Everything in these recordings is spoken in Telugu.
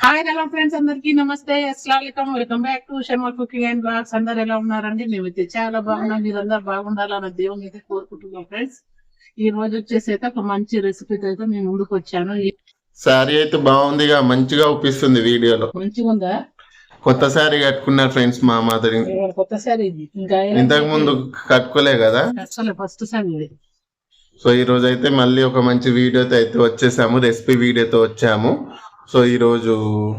హాయ్ హలో ఫ్రెండ్స్ అందరికి నమస్తే. అస్సలం welcome back to Sharma cooking and blogs అందరు ఎలా ఉన్నారండి? మేమైతే చాలా బాగున్నాం. మీరందరూ బాగుండాలని దేవుని అయితే కోరుకుంటున్నాం ఫ్రెండ్స్ ఈ రోజు వచ్చేసి అయితే ఒక మంచి రెసిపీతో అయితే నేను ముందుకు వచ్చాను శారీ అయితే బాగుందిగా మంచిగా ఒప్పిస్తుంది వీడియోలో. మంచిగా ఉందా కొత్త శారీ కట్టుకున్నారు ఫ్రెండ్స్ మా మాదిరి. కొత్త సారి ఇంకా ఇంతకు ముందు కట్టుకోలే కదా? అసలు ఫస్ట్ సారి ఇది. సో ఈ రోజు అయితే మళ్ళీ ఒక మంచి వీడియోతో అయితే వచ్చేసాము రెసిపీ వీడియోతో వచ్చాము. సో ఈ రోజు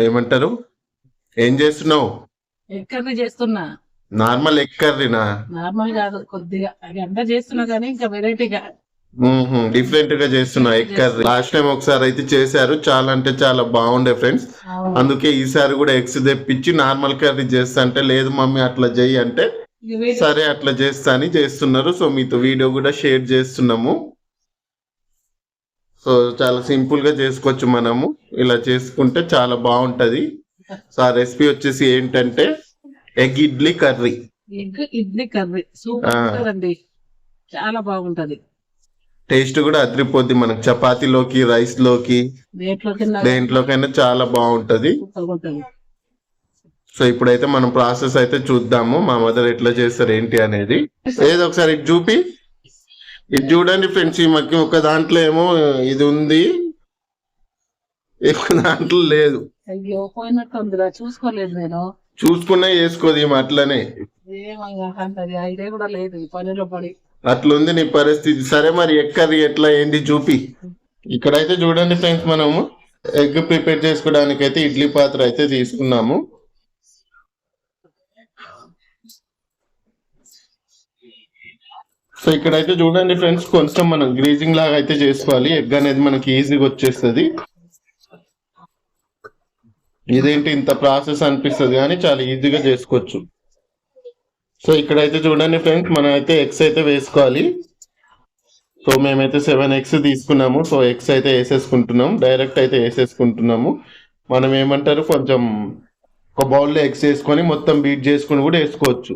ఏమంటారు? ఏం చేస్తున్నావు? ఎక్కడ చేస్తున్నా. నార్మల్ ఎగ్ కర్రీనా నార్మల్ కాదు కొద్దిగా. అది అంతా చేస్తున్నా కానీ ఇంకా వెరైటీగా. డిఫరెంట్గా చేస్తున్నా ఎగ్ కర్రీ లాస్ట్ టైం ఒకసారి అయితే చేశారు. చాలా అంటే చాలా బాగుండే ఫ్రెండ్స్. అందుకే ఈసారి కూడా ఎగ్స్ తెప్పించి నార్మల్ కర్రీ చేస్తా అంటే లేదు మమ్మీ అట్లా చెయ్యి అంటే సరే అట్లా చేస్తా అని చేస్తున్నారు. సో మీతో వీడియో కూడా షేర్ చేస్తున్నాము. సో చాలా సింపుల్గా చేసుకోవచ్చు మనము. ఇలా చేసుకుంటే చాలా బాగుంటది. సో ఆ రెసిపీ వచ్చేసి ఏంటంటే egg idli curry. Egg idli curry. Super. ఉంటదండి చాలా బాగుంటది. టేస్ట్ కూడా అదిరిపోద్ది మనకు. చపాతీలోకి రైస్లోకి దేంట్లోకైనా చాలా బాగుంటది. సో ఇప్పుడైతే మనం ప్రాసెస్ అయితే చూద్దాము. మా మదర్ ఎట్లా చేస్తారు ఏంటి అనేది. ఏదో ఒకసారి ఇటు చూపి. ఇది చూడండి ఫ్రెండ్స్ ఈ మధ్య ఒక దాంట్లో ఏమో ఇది ఉంది. దాంట్లో లేదు. అయ్యో పోయినట్టు ఉందిరా చూసుకోలేదు నేను. చూసుకున్నా వేసుకోదు ఈమె అట్లనే ఏమయ్యా అంటది ఐడియా కూడా లేదు ఈ పనిలో పడి. అట్లుంది నీ పరిస్థితి. సరే మరి ఎక్కరి ఎట్లా ఏంటి చూపి. ఇక్కడైతే చూడండి ఫ్రెండ్స్ మనము ఎగ్ ప్రిపేర్ చేసుకోవడానికి అయితే ఇడ్లీ పాత్ర అయితే తీసుకున్నాము. సో ఇక్కడైతే చూడండి ఫ్రెండ్స్ కొంచెం మనం గ్రీజింగ్ లాగా అయితే చేసుకోవాలి. ఎగ్ అనేది మనకి ఈజీగా వచ్చేస్తుంది. ఇదేంటి ఇంత ప్రాసెస్ అనిపిస్తుంది కానీ చాలా ఈజీగా చేసుకోవచ్చు. సో ఇక్కడైతే చూడండి ఫ్రెండ్స్ మనం అయితే ఎగ్స్ అయితే వేసుకోవాలి. సో మేమైతే సెవెన్ ఎగ్స్ తీసుకున్నాము. సో ఎగ్స్ అయితే వేసేసుకుంటున్నాం. డైరెక్ట్ అయితే వేసేసుకుంటున్నాము. మనం ఏమంటారు కొంచెం ఒక బౌల్లో ఎగ్స్ వేసుకొని మొత్తం బీట్ చేసుకుని కూడా వేసుకోవచ్చు.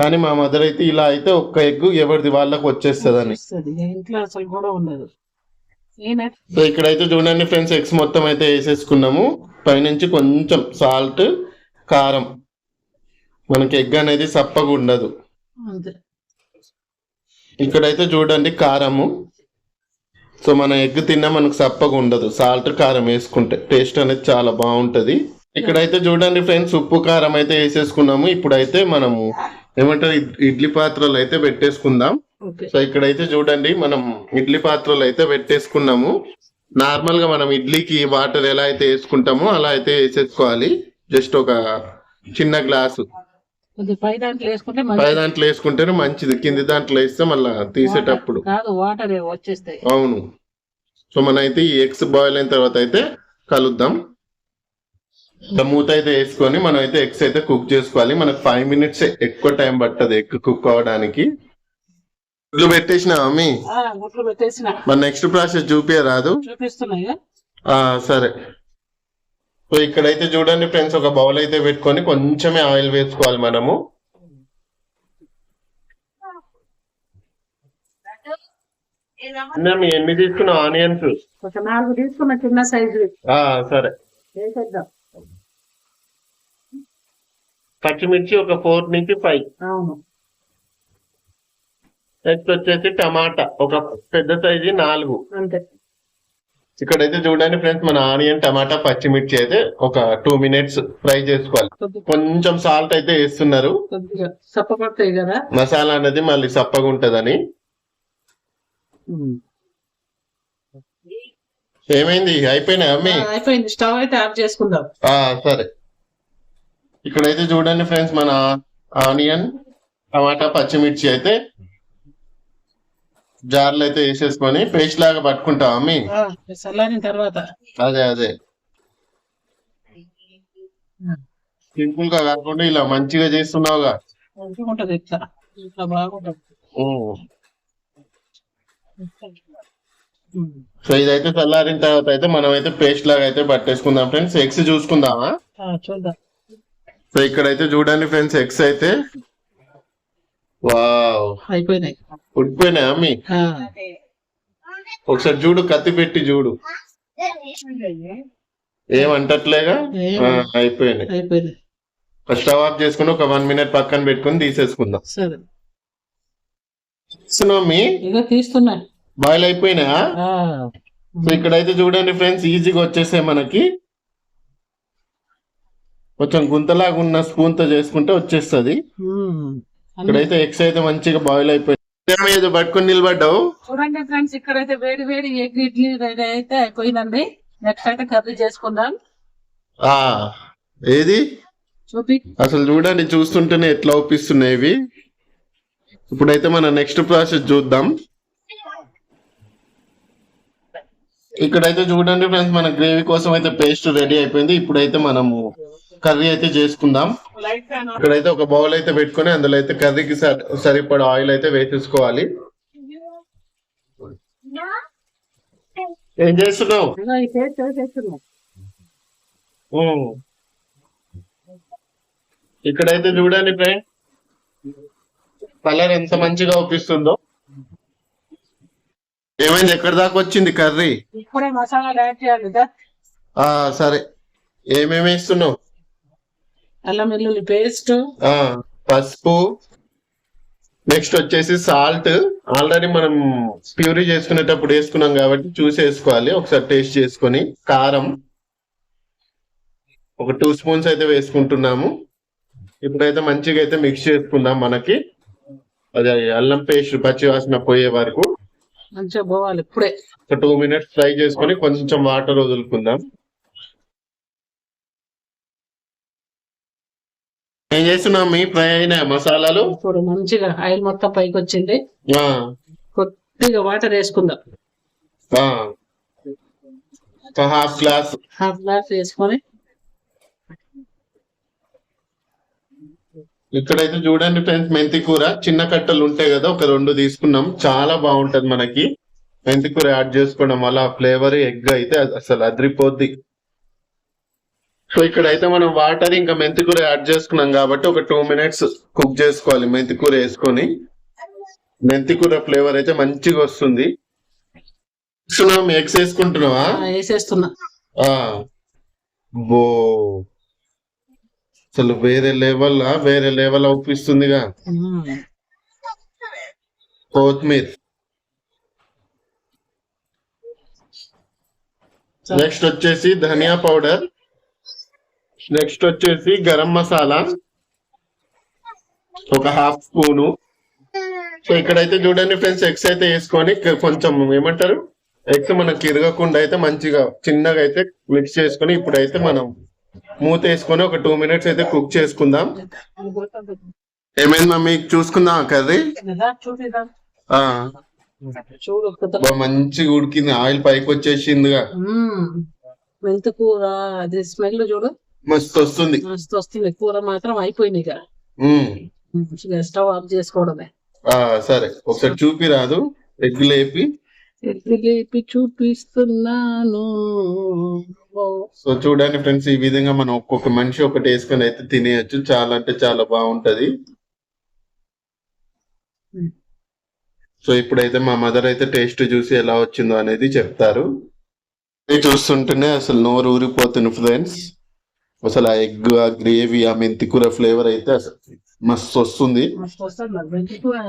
కానీ మా మదర్ అయితే ఇలా అయితే ఒక్క ఎగ్ ఎవరిది? వాళ్ళకి వచ్చేస్తుందని. వస్తది. ఇంట్లో అసలు కూడా ఉండదు. సో ఇక్కడైతే చూడండి ఫ్రెండ్స్ ఎగ్స్ మొత్తం అయితే వేసేసుకున్నాము. పైనుంచి కొంచెం సాల్ట్ కారం. మనకి ఎగ్ అనేది సప్పగా ఉండదు. ఇక్కడైతే చూడండి కారము. సో మన ఎగ్ తిన్నా మనకు సప్పగా ఉండదు. సాల్ట్ కారం వేసుకుంటే టేస్ట్ అనేది చాలా బాగుంటది. ఇక్కడైతే చూడండి ఫ్రెండ్స్ ఉప్పు కారం అయితే వేసేసుకున్నాము. ఇప్పుడైతే మనము ఏమంటారు ఇడ్- ఇడ్లీ పాత్రలు అయితే పెట్టేసుకుందాం. సో ఇక్కడైతే చూడండి మనం ఇడ్లీ పాత్రలు అయితే పెట్టేసుకున్నాము. నార్మల్గా మనం ఇడ్లీకి వాటర్ ఎలా అయితే వేసుకుంటామో అలా అయితే వేసేసుకోవాలి. జస్ట్ ఒక చిన్న గ్లాసు. పై దాంట్లో వేసుకుంటేనే మంచిది. కింది దాంట్లో వేస్తే మళ్ళా తీసేటప్పుడు. వాటర్ వచ్చేస్తాయి. అవును. సో మన అయితే ఈ ఎగ్స్ బాయిల్ అయిన తర్వాత అయితే కలుద్దాం. మూత అయితే వేసుకొని మనం అయితే ఎగ్స్ అయితే కుక్ చేసుకోవాలి. మనకు ఫైవ్ మినిట్స్ ఎక్కువ టైం పట్టదు ఎగ్ కుక్ అవడానికి గుడ్లు పెట్టేసిన మమ్మీ? ఆ, గుట్లు పెట్టేసిన. మన నెక్స్ట్ ప్రాసెస్ చూపించరాదు చూపిస్తున్నాయా సరే. సో ఇక్కడైతే చూడండి ఫ్రెండ్స్ ఒక బౌల్ అయితే పెట్టుకొని కొంచెమే ఆయిల్ వేసుకోవాలి మనము. ఎన్ని తీసుకున్నాం? ఆనియన్స్. ఒక నాలుగు తీసుకున్న చిన్న సైజు. సరే. వేసేద్దాం. పచ్చిమిర్చి ఒక ఫోర్ నుంచి ఫైవ్. అవును. నెక్స్ట్ వచ్చేసి టమాటా. ఒక పెద్ద సైజు నాలుగు. అంతే. ఇక్కడైతే చూడండి ఫ్రెండ్స్ మన ఆనియన్ టమాటా పచ్చిమిర్చి అయితే ఒక టూ మినిట్స్ ఫ్రై చేసుకోవాలి. కొంచెం సాల్ట్ అయితే వేస్తున్నారు. కొద్దిగా. సప్పపడతాయి కదా? మసాలా అనేది మళ్ళీ సప్పగా ఉంటదని. ఏమైంది? అయిపోయినా అమ్మి? అయిపోయింది. స్టవ్ అయితే ఆఫ్ చేసుకుందాం. సరే. ఇక్కడైతే చూడండి ఫ్రెండ్స్ మన ఆనియన్ టమాటా పచ్చిమిర్చి అయితే జార్లు అయితే వేసేసుకొని పేస్ట్ లాగా పట్టుకుంటాం అమ్మి? చల్లారిన తర్వాత. అదే అదే. సింపుల్గా కాకుండా ఇలా మంచిగా చేస్తున్నావుగా. ఉంటది ఇట్లా. బాగుంటది. సో ఇదైతే చల్లారిన తర్వాత అయితే మనం అయితే పేస్ట్ లాగా అయితే పట్టేసుకుందాం ఫ్రెండ్స్. ఎగ్స్ చూసుకుందామా? చూద్దాం. సో ఇక్కడైతే చూడండి ఫ్రెండ్స్ ఎగ్స్ అయితే. వావ్. అయిపోయినాయి. ఉడిపోయినాయి అమ్మి. ఒకసారి చూడు కత్తి పెట్టి చూడు. ఏం అంటట్లేగా? ఏం? ఆ, అయిపోయినాయి. అయిపోయింది స్టవ్ ఆఫ్ చేసుకుని ఒక వన్ మినిట్ పక్కన పెట్టుకుని తీసేసుకుందాం. తీస్తున్నా. బాయిల్. సో ఇక్కడైతే చూడండి ఫ్రెండ్స్ ఈజీగా వచ్చేసాయి మనకి. కొంచెం గుంతలాగా ఉన్న స్పూన్తో చేసుకుంటే వచ్చేస్తది. ఇక్కడైతే ఎగ్స్ అయితే మంచిగా బాయిల్ అయిపోయింది ఏదో పట్టుకొని నిలబడ్డావు? చూడండి ఫ్రెండ్స్ ఇక్కడైతే వేడి వేడి ఎగ్ ఇడ్లీ రెడీ అయితే అయిపోయిందండి. నెక్స్ట్ అయితే కర్రీ చేసుకుందాం. ఆ ఏది? చూపి. అసలు చూడండి చూస్తుంటేనే ఎట్లా ఒప్పిస్తున్నాయి ఇవి. ఇప్పుడైతే మన నెక్స్ట్ ప్రాసెస్ చూద్దాం. ఇక్కడైతే చూడండి ఫ్రెండ్స్ మన గ్రేవీ కోసం అయితే పేస్ట్ రెడీ అయిపోయింది. ఇప్పుడైతే మనము కర్రీ అయితే చేసుకుందాం. ఇక్కడైతే ఒక బౌల్ అయితే పెట్టుకొని అందులో అయితే కర్రీకి సరి- సరిపడా ఆయిల్ అయితే వేసేసుకోవాలి. ఏం చేస్తున్నావు. ఇక్కడైతే చూడండి ఫ్రెండ్ కలర్ ఎంత మంచిగా ఒప్పిస్తుందో. ఏమైంది? ఎక్కడి దాకా వచ్చింది కర్రీ? ఇప్పుడే మసాలాలు యాడ్ చేయాలి ఇదా ఆ సరే. ఏమేమి వేస్తున్నావు? అల్లం వెల్లుల్లి పేస్ట్ పసుపు. నెక్స్ట్ వచ్చేసి సాల్ట్ ఆల్రెడీ మనం ప్యూరీ చేసుకునేటప్పుడు వేసుకున్నాం కాబట్టి చూసి వేసుకోవాలి. ఒకసారి టేస్ట్ చేసుకొని. కారం. ఒక టూ స్పూన్స్ అయితే వేసుకుంటున్నాము. ఇప్పుడైతే మంచిగా అయితే మిక్స్ చేసుకుందాం మనకి. అది అల్లం పేస్ట్ పచ్చి వాసన పోయే వరకు. మంచిగా పోవాలి ఇప్పుడే. ఒక టూ మినిట్స్ ఫ్రై చేసుకొని కొంచెం వాటర్ వదులుకుందాం. ఏం చేస్తున్నాం మీ ఫ్రై అయిన మసాలాలు? ఇప్పుడు మంచిగా ఆయిల్ మొత్తం పైకి వచ్చింది. కొద్దిగా వాటర్ వేసుకుందాం. Half glass. హాఫ్ గ్లాస్ వేసుకొని. ఇక్కడైతే చూడండి ఫ్రెండ్స్ మెంతి కూర. చిన్న కట్టలు ఉంటాయి కదా ఒక రెండు తీసుకున్నాం. చాలా బాగుంటది మనకి. మెంతి కూర యాడ్ చేసుకోవడం వల్ల ఆ ఫ్లేవర్ ఎగ్ అయితే అసలు అదిరిపోద్ది. సో ఇక్కడైతే మనం వాటర్ ఇంకా మెంతి కూర యాడ్ చేసుకున్నాం కాబట్టి ఒక టూ మినిట్స్ కుక్ చేసుకోవాలి మెంతి కూర వేసుకొని. మెంతి కూర ఫ్లేవర్ అయితే మంచిగా వస్తుంది. ఎగ్స్ వేసుకుంటున్నావా? వేసేస్తున్నా. బో అసలు వేరే లెవెల్ వేరే లెవెల్ అవుపిస్తుందిగా. కొత్తిమీర్. నెక్స్ట్ వచ్చేసి ధనియా పౌడర్. నెక్స్ట్ వచ్చేసి గరం మసాలా. ఒక హాఫ్ స్పూను. సో ఇక్కడైతే చూడండి ఫ్రెండ్స్ ఎగ్స్ అయితే వేసుకొని కొంచెం ఏమంటారు? ఎగ్స్ మనకి ఇరగకుండా అయితే మంచిగా చిన్నగా అయితే మిక్స్ చేసుకొని ఇప్పుడైతే మనం మూత వేసుకొని ఒక టూ మినిట్స్ అయితే కుక్ చేసుకుందాం. ఏమైంది మమ్మీ? చూసుకుందాం కర్రీ? మంచిగా ఉడికింది. ఆయిల్ పైకి వచ్చేసిందిగా. కూర అది స్మెల్ చూడు. మస్తు వస్తుంది మస్తు వస్తుంది కూర మాత్రం అయిపోయింది ఇక స్టవ్ ఆఫ్ చేసుకోవడమే. ఆ సరే. ఒకసారి చూపి రాదు. ఎగ్ లేపి. ఎగ్గు లేపి చూపిస్తున్నాను. సో చూడండి ఫ్రెండ్స్ ఈ విధంగా మనం ఒక్కొక్క మనిషి ఒకటి వేసుకొని అయితే తినేయచ్చు. చాలా అంటే చాలా బాగుంటది. సో ఇప్పుడైతే మా మదర్ అయితే టేస్ట్ చూసి ఎలా వచ్చిందో అనేది చెప్తారు. చూస్తుంటేనే అసలు నోరు ఊరిపోతుంది ఫ్రెండ్స్. అసలు ఆ ఎగ్ ఆ గ్రేవీ ఆ మెంతి కూర ఫ్లేవర్ అయితే అసలు మస్తు వస్తుంది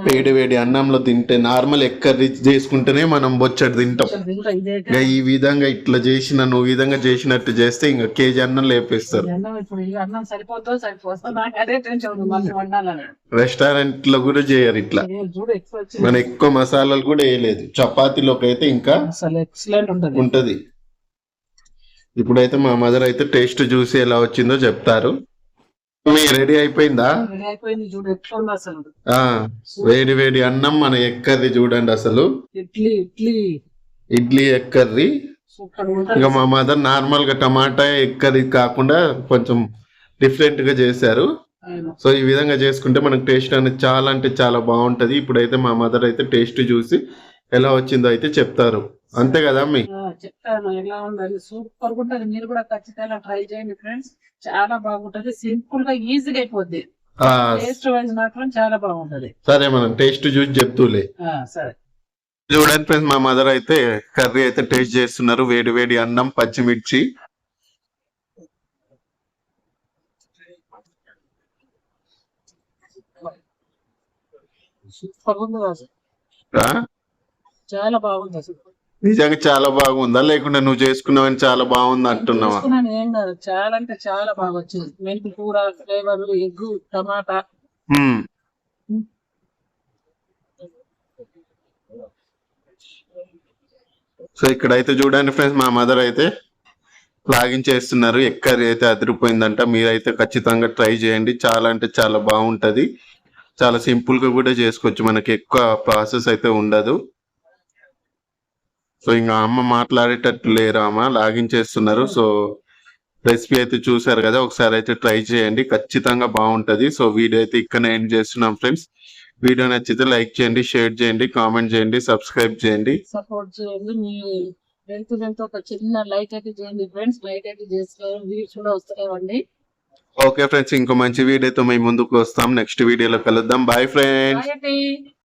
వేడి వేడి అన్నంలో తింటే నార్మల్ ఎగ్ కర్రీ చేసుకుంటేనే మనం బొచ్చడి తింటాం. ఇంకా ఈ విధంగా ఇట్లా చేసిన నువ్వు విధంగా చేసినట్టు చేస్తే ఇంకా కేజీ అన్నం లేపేస్తారు. రెస్టారెంట్లో కూడా చేయరు ఇట్లా. మన ఎక్కువ మసాలాలు కూడా వేయలేదు. చపాతీలోకి అయితే ఇంకా ఉంటది. ఇప్పుడైతే మా మదర్ అయితే టేస్ట్ చూసి ఎలా వచ్చిందో చెప్తారు. మీ రెడీ అయిపోయిందా? వేడి వేడి అన్నం మన ఎక్కర్రీ చూడండి అసలు. ఇడ్లీ ఇడ్లీ. ఇడ్లీ ఇంకా మా మదర్ నార్మల్గా టమాటా ఎక్కర్రీ కాకుండా కొంచెం డిఫరెంట్గా చేశారు. సో ఈ విధంగా చేసుకుంటే మనకు టేస్ట్ అనేది చాలా అంటే చాలా బాగుంటది. ఇప్పుడైతే మా మదర్ అయితే టేస్ట్ చూసి ఎలా వచ్చిందో అయితే చెప్తారు. అంతే కదా చెప్తాను ఎలా ఉందని సూపర్ ఉంటుంది మీరు కూడా ఖచ్చితంగా ట్రై చేయండి ఫ్రెండ్స్ చాలా బాగుంటది. సింపుల్గా ఈజీగా అయిపోద్ది. టేస్ట్ వైజ్ మాత్రం చాలా బాగుంటది. సరే మనం టేస్ట్ చూసి చెప్తూలే. సరే. చూడండి ఫ్రెండ్స్ మా మదర్ అయితే కర్రీ అయితే టేస్ట్ చేస్తున్నారు. వేడి వేడి అన్నం పచ్చిమిర్చి. చాలా బాగుంది అసలు. నిజంగా చాలా బాగుందా? లేకుంటే నువ్వు చేసుకున్నావని చాలా బాగుంది అంటున్నావా? చేసుకున్నాను ఏం కాదు. చాలా అంటే చాలా బాగా వచ్చింది. మెంతి కూర ఫ్లేవర్ ఎగ్ టమాటా. సో ఇక్కడైతే చూడండి ఫ్రెండ్స్ మా మదర్ అయితే లాగిన్ చేస్తున్నారు. ఎక్కడి అయితే అదిరిపోయిందంట. మీరైతే ఖచ్చితంగా ట్రై చేయండి. చాలా అంటే చాలా బాగుంటది. చాలా సింపుల్గా కూడా చేసుకోవచ్చు. మనకి ఎక్కువ ప్రాసెస్ అయితే ఉండదు. సో ఇంకా అమ్మ మాట్లాడేటట్టు లేరు అమ్మ లాగిన్ చేస్తున్నారు సో రెసిపీ అయితే చూసారు కదా ఒకసారి అయితే ట్రై చేయండి. ఖచ్చితంగా బాగుంటది. సో వీడియో అయితే ఇక్కడ ఎండ్ చేస్తున్నాం ఫ్రెండ్స్. వీడియో నచ్చితే లైక్ చేయండి షేర్ చేయండి కామెంట్ చేయండి సబ్స్క్రైబ్ చేయండి. సపోర్ట్ చేయండి. మీ ఒక చిన్న లైక్ అయితే చేయండి ఫ్రెండ్స్. లైక్ అయితే చేసుకోవాలి వ్యూస్ కూడా వస్తాయండి. ఓకే ఫ్రెండ్స్ ఇంకో మంచి వీడియోతో మేము ముందుకు వస్తాం. నెక్స్ట్ వీడియోలో కలుద్దాం. Bye friends